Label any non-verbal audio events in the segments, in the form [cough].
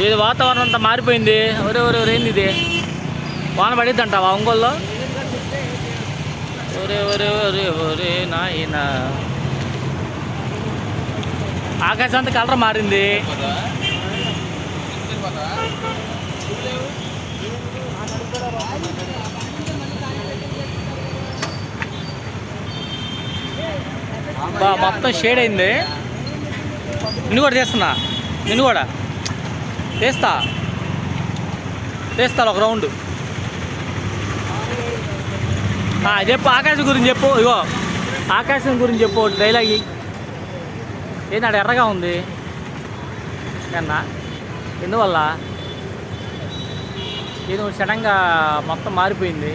ఇది వాతావరణం అంతా మారిపోయింది. ఒరే ఒరే ఇది? వాన పడిద్దంట ఒంగోల్లో? ఒరే ఒరే ఒరే ఒరే నాయన. ఆకాశం అంతా కలర్ మారింది. బా మొత్తం షేడ్ అయింది. నిన్ను కూడా చేస్తున్నా నిన్ను కూడా? తీస్తా తీస్తా ఒక రౌండ్ చెప్పు ఆకాశం గురించి చెప్పు ఇగో ఆకాశం గురించి చెప్పు డైలాగ్ ఏంటి ఆడ ఎర్రగా ఉంది నిన్న ఎందువల్ల ఏదో సడన్గా మొత్తం మారిపోయింది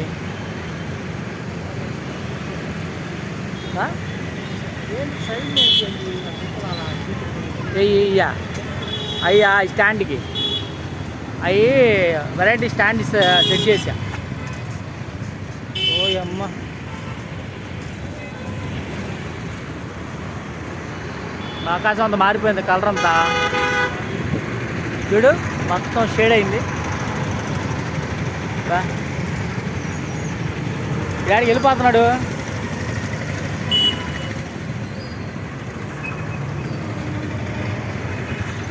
అయ్యా ఈ స్టాండ్కి అవి వెరైటీ స్టాండ్ సెట్ చేసా. ఓ అమ్మ. ఆకాశం అంతా మారిపోయింది కలర్ అంతా. చూడు మొత్తం షేడ్ అయింది. రా. వెళ్ళిపోతున్నాడు?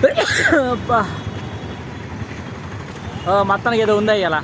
[coughs] అబ్బా. మొత్తానికి ఏదో ఉందా ఇలా?